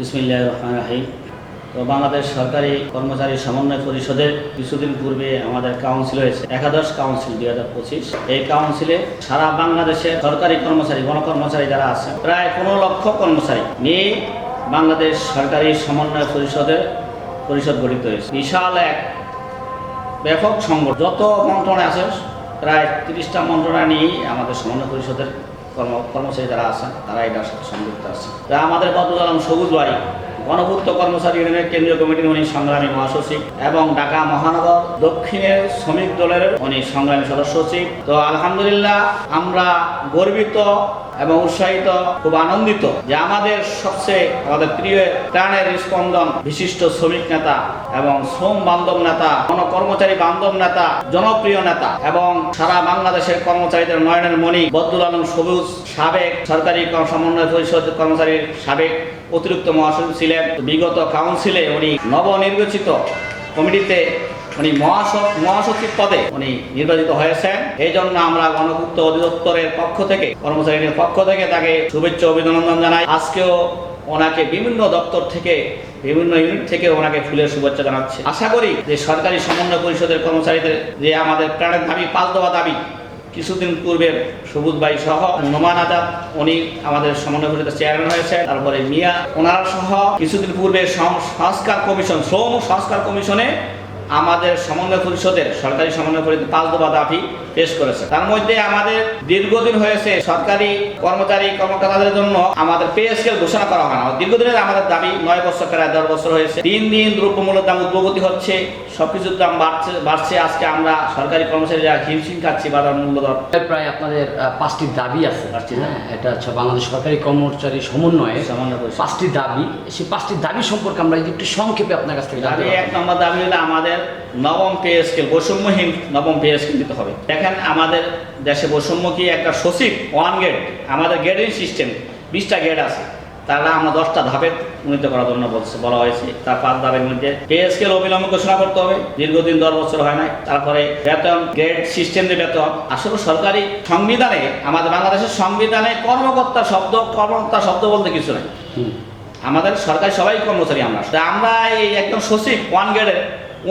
বিসমিল্লাহ রহমান রাহিম। তো বাংলাদেশ সরকারি কর্মচারী সমন্বয় পরিষদের কিছুদিন পূর্বে আমাদের কাউন্সিল হয়েছে, একাদশ কাউন্সিল দুই হাজার পঁচিশ। এই কাউন্সিলে সারা বাংলাদেশের সরকারি কর্মচারী, গণকর্মচারী যারা আছে প্রায় পনেরো লক্ষ কর্মচারী নিয়ে বাংলাদেশ সরকারি সমন্বয় পরিষদের পরিষদ গঠিত হয়েছে। বিশাল এক ব্যাপক সংগঠন। যত মন্ত্রণালয় আছে, প্রায় তিরিশটা মন্ত্রণালয় নিয়েই আমাদের সমন্বয় পরিষদের কর্ম, কর্মচারী যারা আছেন তারা এটার সাথে সংযুক্ত আছে। তা আমাদের বদরুল আলম? সবুজ বাড়ি গণপূর্ত কর্মচারী ইউনিয়নের কেন্দ্রীয় কমিটির উনি সংগ্রামী মহাসচিব এবং ঢাকা মহানগর দক্ষিণের শ্রমিক দলের উনি সংগ্রামী সদস্য সচিব। তো আলহামদুলিল্লাহ আমরা গর্বিত এবং উৎসাহিত, খুব আনন্দিত যে আমাদের সবচেয়ে আমাদের প্রিয় প্রাণের স্পন্দন বিশিষ্ট শ্রমিক নেতা এবং শ্রম বান্ধব নেতা কোন কর্মচারী বান্ধব নেতা, জনপ্রিয় নেতা এবং সারা বাংলাদেশের কর্মচারীদের নয়নের মণি বদরুল আলম সবুজ সাবেক সরকারি সমন্বয় পরিষদ কর্মচারীর সাবেক অতিরিক্ত মহাসচিব ছিলেন। বিগত কাউন্সিলে উনি নবনির্বাচিত কমিটিতে উনি মহাসচিব মহাসচিব পদে উনি নির্বাচিত হয়েছেন। এই জন্য আমরা গণপূর্ত অধিদপ্তরের পক্ষ থেকে, কর্মচারীদের পক্ষ থেকে তাকে শুভেচ্ছা অভিনন্দন জানাই। আজকেও ওনাকে বিভিন্ন দপ্তর থেকে, বিভিন্ন ইউনিট থেকে ওনাকে ফুলের শুভেচ্ছা জানাচ্ছে। আশা করি যে সরকারি সমন্বয় পরিষদের কর্মচারীদের যে আমাদের প্রাণের দাবি, পাঁচ দেওয়া দাবি, কিছুদিন পূর্বে সবুজ ভাই সহ নোমান আজাদ, উনি আমাদের সমন্বয় পরিষদের চেয়ারম্যান হয়েছে তারপরে মিয়া, ওনারা সহ কিছুদিন পূর্বে সংস্কার কমিশন, শ্রম সংস্কার কমিশনে আমাদের সমন্বয় পরিষদের সরকারি সমন্বয় পরিষদ পাঁচ দফা দাবি পেশ করেছে। তার মধ্যে আমাদের দীর্ঘদিন হয়েছে সরকারি কর্মচারী কর্মকর্তাদের জন্য আমাদের পে স্কেল ঘোষণা করা হয় না। দীর্ঘদিনের আমাদের দাবি নয় বছর প্রায় দশ বছর হয়েছে। তিন দিন দ্রব্যমূল্যের দাম উদ্ভগতি হচ্ছে সবকিছুর দাম বাড়ছে বাড়ছে। আজকে আমরা সরকারি কর্মচারীরা হিমশিম খাচ্ছি বাজার মূল্য দর। প্রায় আপনাদের পাঁচটি দাবি আছে। হ্যাঁ। এটা হচ্ছে বাংলাদেশ সরকারি কর্মচারী সমন্বয়ে পাঁচটি দাবি। সেই পাঁচটি দাবি সম্পর্কে আমরা একটু সংক্ষেপে আপনার কাছ থেকে এক নম্বর দাবি হলো আমাদের নবম পে স্কেল বৈষম্যহীন নবম পে স্কেল দিতে হবে। দেখেন আমাদের দেশে বৈষম্য কি? একটা সচিব ওয়ান গেট আমাদের গেটিং সিস্টেম বিশটা গেট আছে। তাহলে আমরা দশটা ধাপে উন্নীত করার জন্য বলছে বলা হয়েছে তার পাঁচ ধাপের মধ্যে পে স্কেল অবিলম্বে ঘোষণা করতে হবে। দীর্ঘদিন দশ বছর হয় নাই। তারপরে বেতন গ্রেড সিস্টেম যে বেতন। আসলে সরকারি সংবিধানে আমাদের বাংলাদেশের সংবিধানে কর্মকর্তা শব্দ কর্মকর্তা শব্দ বলতে কিছু নাই। আমাদের সরকারি সবাই কর্মচারী আমরা। আমরা এই একদম সচিব ওয়ান গ্রেডের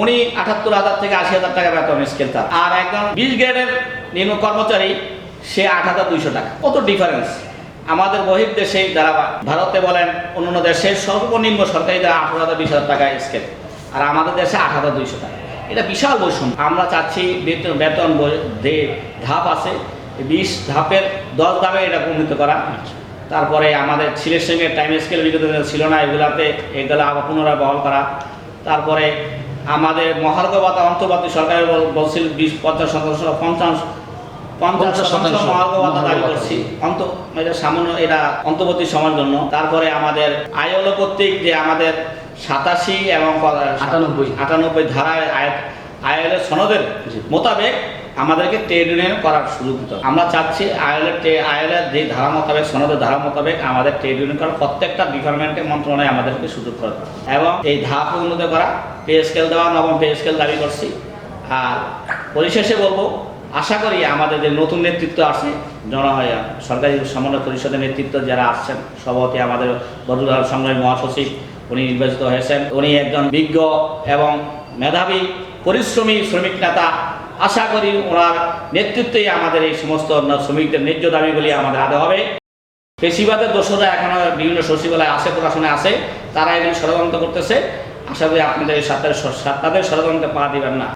উনি আটাত্তর হাজার থেকে আশি হাজার টাকা বেতন স্কেল তার। আর একদম বিশ গ্রেডের নিম্ন কর্মচারী, সে আট হাজার দুইশো টাকা। কত ডিফারেন্স আমাদের বহির দেশে যারা ভারতে বলেন, অন্যান্য দেশে সর্বনিম্ন সরকারি যারা আঠারো হাজার বিশ হাজার টাকা স্কেল। আর আমাদের দেশে আট হাজার দুইশো টাকা। এটা বিশাল বৈষম্য। আমরা চাচ্ছি বেতন বেতন যে ধাপ আছে বিশ ধাপের দশ ধাপে এটা উন্নীত করা। তারপরে আমাদের ছেলের সঙ্গে টাইম স্কেল বিগত ছিল না, এগুলাতে এগুলো আবার পুনরায় বহাল করা। তারপরে আমাদের মহার্ঘ ভাতা অন্তর্বর্তী সরকার বল- বলছিল বিশ পঞ্চাশ শতাংশ পঞ্চাশ পঞ্চাশ শতাংশ মহার্ঘ দাবি করছি। অন্ত এটা সামান্য এটা অন্তর্বর্তী সময়ের জন্য। তারপরে আমাদের কর্তৃক যে আমাদের সাতাশি এবং আটানব্বই। আটানব্বই ধারায় আয়লের সনদের মোতাবেক আমাদেরকে ট্রেড ইউনিয়ন করার সুযোগ দিতে। আমরা চাচ্ছি আয়লের আয়লের যে ধারা মোতাবেক, সনদের ধারা মোতাবেক আমাদের ট্রেড ইউনিয়ন করার প্রত্যেকটা ডিপার্টমেন্টের মন্ত্রণালয় আমাদেরকে সুযোগ করে। এবং এই ধাপ উন্নত করা পে স্কেল দেওয়া, নবম পে স্কেল দাবি করছি আর পরিশেষে বলব, আশা করি আমাদের যে নতুন নেতৃত্ব আছে জন সরকারি সমন্বয় পরিষদের নেতৃত্ব যারা আসছেন, সভাপতি আমাদের আলম সংগ্রামী মহাসচিব, উনি নির্বাচিত হয়েছেন উনি একজন বিজ্ঞ এবং মেধাবী, পরিশ্রমী শ্রমিক নেতা আশা করি ওনার নেতৃত্বেই আমাদের এই সমস্ত শ্রমিকদের ন্যায্য দাবিগুলি আমাদের আদে হবে। পেশিবাদের দোষরা এখনও বিভিন্ন সচিবালয় আসে প্রশাসনে আসে তারা এগুলি ষড়যন্ত্র করতেছে। আশা করি আপনাদের সাথে তাদের ষড়যন্ত্রে পা দিবেন না।